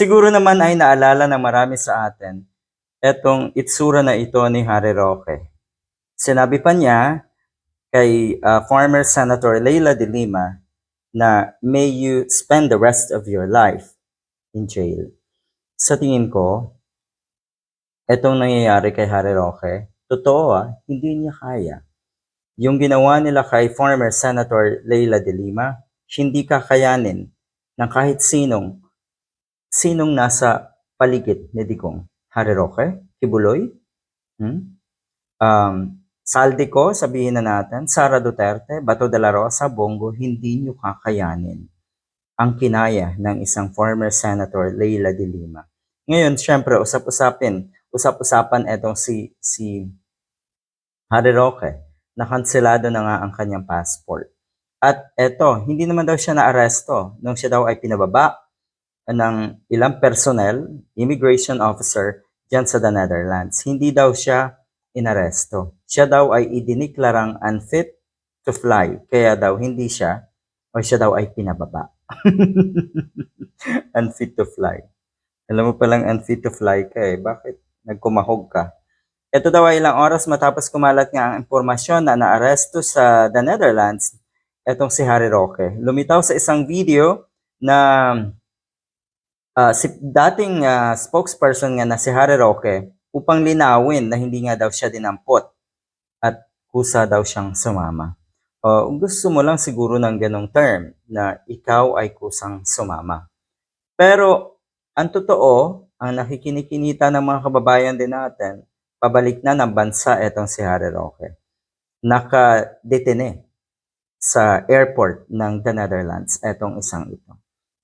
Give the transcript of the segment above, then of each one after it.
Siguro naman ay naalala ng marami sa atin etong itsura na ito ni Harry Roque. Sinabi pa niya kay uh, former Senator Leila de Lima na may you spend the rest of your life in jail. Sa tingin ko, etong nangyayari kay Harry Roque, totoo ah, hindi niya kaya. Yung ginawa nila kay former Senator Leila de Lima, hindi kakayanin ng kahit sinong sinong nasa paligid ni Digong. Harry Roque? Kibuloy? Hmm? Um, Saldico, sabihin na natin, Sara Duterte, Bato de la Rosa, Bongo, hindi nyo kakayanin ang kinaya ng isang former Senator Leila de Lima. Ngayon, syempre, usap-usapin, usap-usapan etong si, si Harry Roque, nakanselado na nga ang kanyang passport. At eto, hindi naman daw siya na-aresto nung siya daw ay pinababa ng ilang personnel, immigration officer, dyan sa the Netherlands. Hindi daw siya inaresto. Siya daw ay idiniklarang unfit to fly. Kaya daw hindi siya o siya daw ay pinababa. unfit to fly. Alam mo palang unfit to fly ka eh. Bakit nagkumahog ka? Ito daw ay ilang oras matapos kumalat nga ang impormasyon na naaresto sa the Netherlands etong si Harry Roque. Lumitaw sa isang video na uh, si dating uh, spokesperson nga na si Harry Roque upang linawin na hindi nga daw siya dinampot at kusa daw siyang sumama. Uh, gusto mo lang siguro ng ganong term na ikaw ay kusang sumama. Pero ang totoo, ang nakikinikinita ng mga kababayan din natin, pabalik na ng bansa etong si Harry Roque. Nakadetene sa airport ng the Netherlands etong isang ito.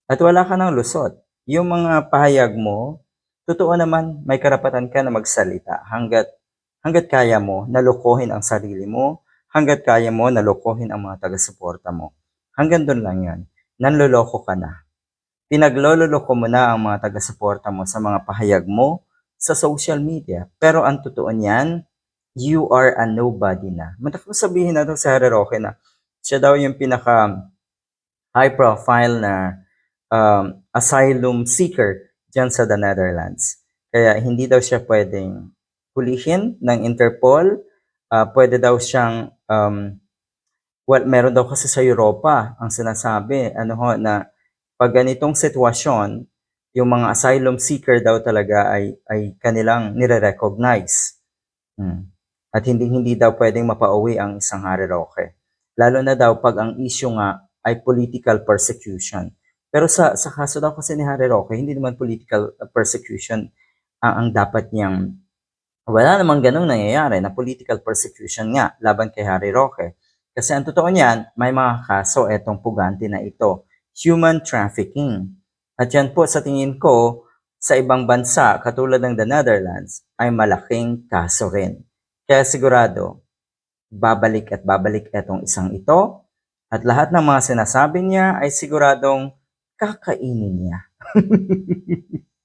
At wala ka ng lusot. Yung mga pahayag mo, totoo naman may karapatan ka na magsalita hanggat hanggat kaya mo nalokohin ang sarili mo, hanggat kaya mo nalokohin ang mga taga-suporta mo. Hanggang doon lang yan. Nanloloko ka na. Pinaglololoko mo na ang mga taga-suporta mo sa mga pahayag mo sa social media. Pero ang totoo niyan, you are a nobody na. Matakas sabihin na sa Harry Roque na siya daw yung pinaka high profile na um, asylum seeker dyan sa the Netherlands. Kaya hindi daw siya pwedeng hulihin ng Interpol. Uh, pwede daw siyang, um, well, meron daw kasi sa Europa ang sinasabi, ano ho, na pag ganitong sitwasyon, yung mga asylum seeker daw talaga ay, ay kanilang nire-recognize. Hmm. At hindi hindi daw pwedeng mapauwi ang isang Harry Roque. Lalo na daw pag ang issue nga ay political persecution. Pero sa, sa kaso daw kasi ni Harry Roque, hindi naman political persecution ang, ang dapat niyang wala namang ganong nangyayari na political persecution nga laban kay Harry Roque. Kasi ang totoo niyan, may mga kaso etong pugante na ito, human trafficking. At yan po sa tingin ko, sa ibang bansa katulad ng the Netherlands ay malaking kaso rin. Kaya sigurado, babalik at babalik etong isang ito at lahat ng mga sinasabi niya ay siguradong kakainin niya.